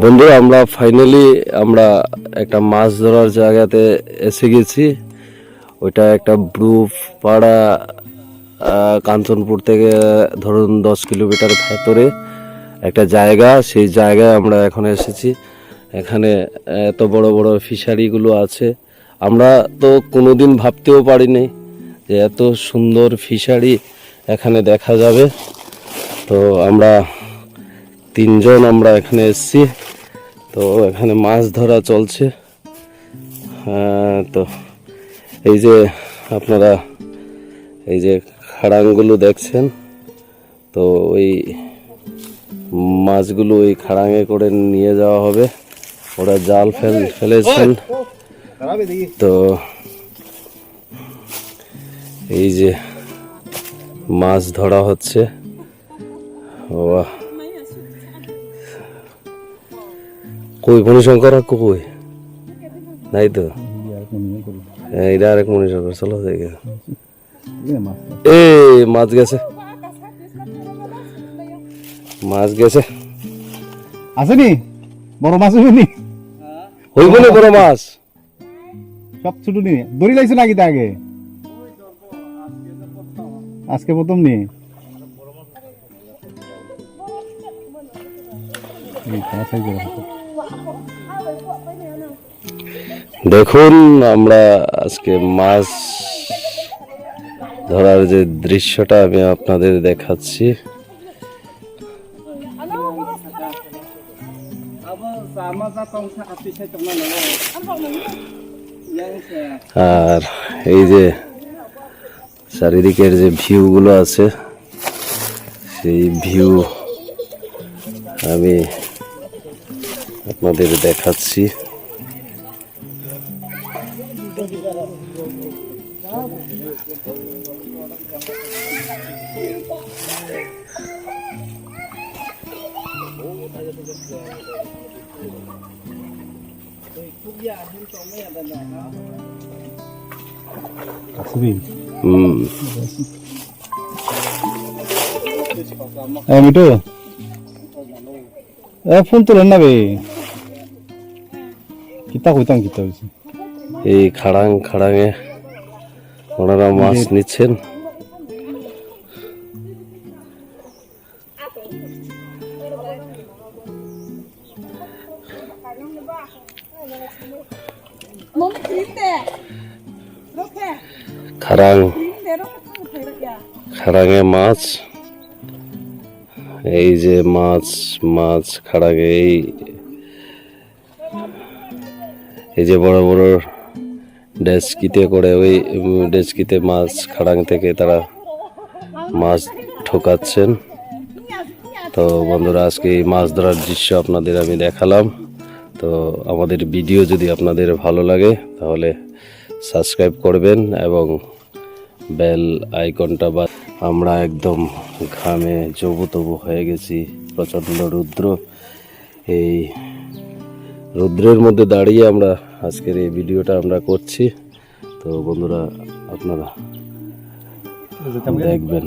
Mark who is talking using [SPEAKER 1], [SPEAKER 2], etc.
[SPEAKER 1] বন্ধুরা আমরা ফাইনালি আমরা একটা মাছ ধরার জায়গাতে এসে গেছি। ওইটা একটা ব্রুফ পাড়া কাঞ্চনপুর থেকে ধরুন দশ কিলোমিটার ভেতরে একটা জায়গা। সেই জায়গায় আমরা এখন এসেছি। এখানে এত বড় বড় ফিশারিগুলো আছে। আমরা তো কোনোদিন ভাবতেও পারিনি যে এত সুন্দর ফিশারি এখানে দেখা যাবে। তো আমরা তিনজন আমরা এখানে এসেছি। তো এখানে মাছ ধরা চলছে। হ্যাঁ, তো এই যে আপনারা এই যে খাড়াংগুলো দেখছেন তো ওই মাছগুলো ওই খাড়াঙে করে নিয়ে যাওয়া হবে। ওরা জাল ফেল ফেলেছেন। তো এই যে মাছ ধরা হচ্ছে। বাহ কই মণিশঙ্কর আর কই নাই তো? হ্যাঁ, এটা আরেক মণিশঙ্কর চলো দেখে। এ মাছ গেছে। মাছ গেছে।
[SPEAKER 2] আসেনি? বড় মাছ হইবনি?
[SPEAKER 1] হইব না বড় মাছ।
[SPEAKER 2] সব ছোট নি দড়ি লাইছো নাকি তা আগে? আজকে প্রথম নি? এই তো, আছে যে।
[SPEAKER 1] দেখুন, আমরা আজকে মাছ ধরার যে দৃশ্যটা আমি আপনাদের দেখাচ্ছি। আর এই যে চারিদিকের যে ভিউগুলো আছে, সেই ভিউ আমি আপনাদের দেখাচ্ছি। হুম।
[SPEAKER 2] মিটু ফোন তোলেন না বে। কিতা কইতাম কিতা হয়েছে
[SPEAKER 1] এই খাড়াং খাড়াঙে ওনারা মাছ নিচ্ছেন খাড়াং খারাঙে মাছ এই যে মাছ মাছ খাড়াঙে এই এই যে বড় বড় ডেস্কিতে করে ওই ডেস্কিতে মাছ খাড়াং থেকে তারা মাছ ঠোকাচ্ছেন। তো বন্ধুরা, আজকে এই মাছ ধরার দৃশ্য আপনাদের আমি দেখালাম। তো আমাদের ভিডিও যদি আপনাদের ভালো লাগে, তাহলে সাবস্ক্রাইব করবেন এবং বেল আইকনটা বা আমরা একদম ঘামে জবু তবু হয়ে গেছি, প্রচণ্ড রুদ্র। এই রুদ্রের মধ্যে দাঁড়িয়ে আমরা আজকের এই ভিডিওটা আমরা করছি। তো বন্ধুরা আপনারা দেখবেন।